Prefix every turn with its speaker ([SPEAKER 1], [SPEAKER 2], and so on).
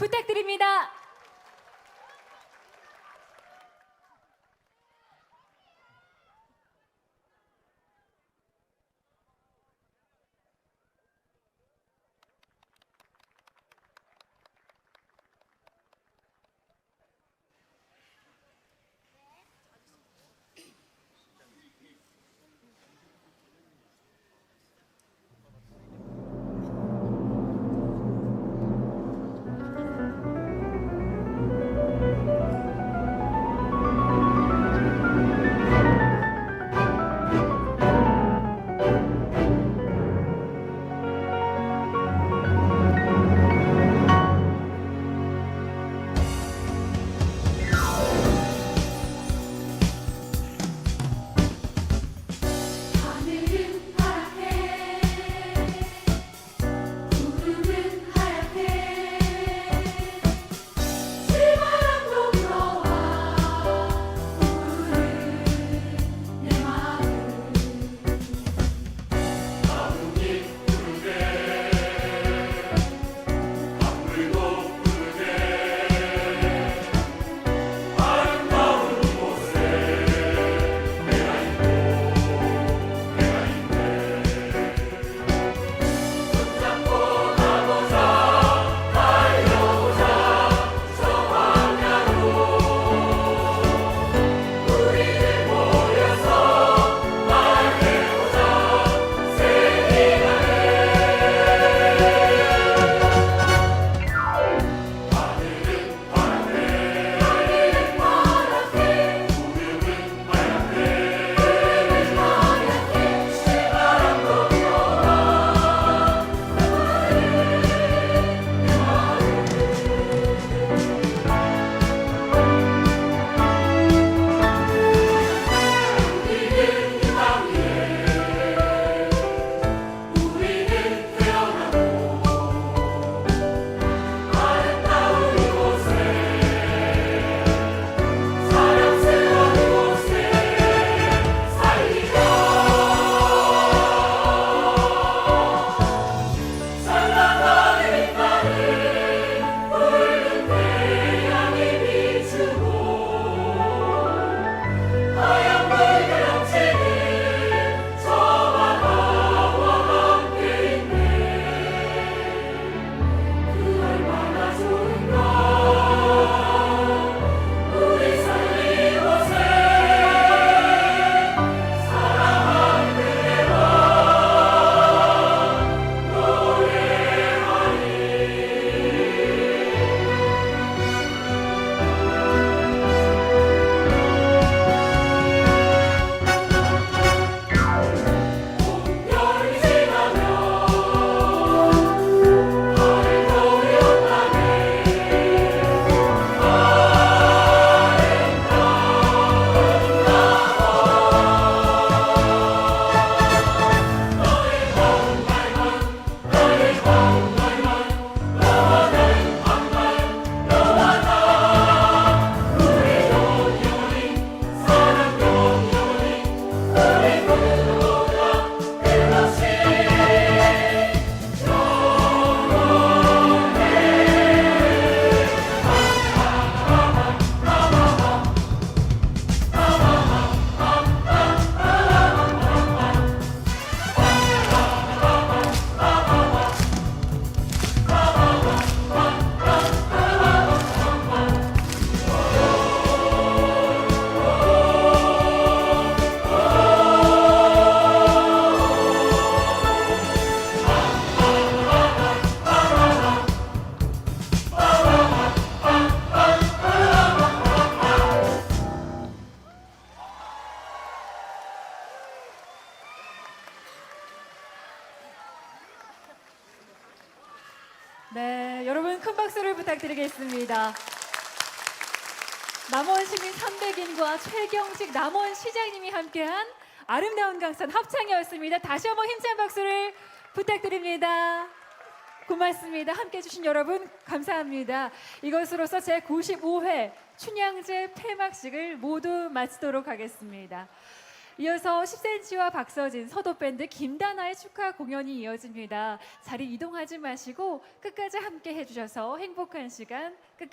[SPEAKER 1] 부탁드립니다. 네, 여러분 큰 박수를 부탁드리겠습니다. 남원 시민 300인과 최경식 남원 시장님이 함께한 아름다운 강산 합창이었습니다. 다시 한번 힘찬 박수를 부탁드립니다. 고맙습니다. 함께 해주신 여러분 감사합니다. 이것으로서 제 95회 춘향제 폐막식을 모두 마치도록 하겠습니다. 이어서 10cm와 박서진, 서도밴드 김다나의 축하 공연이 이어집니다. 자리 이동하지 마시고 끝까지 함께 해주셔서 행복한 시간 끝.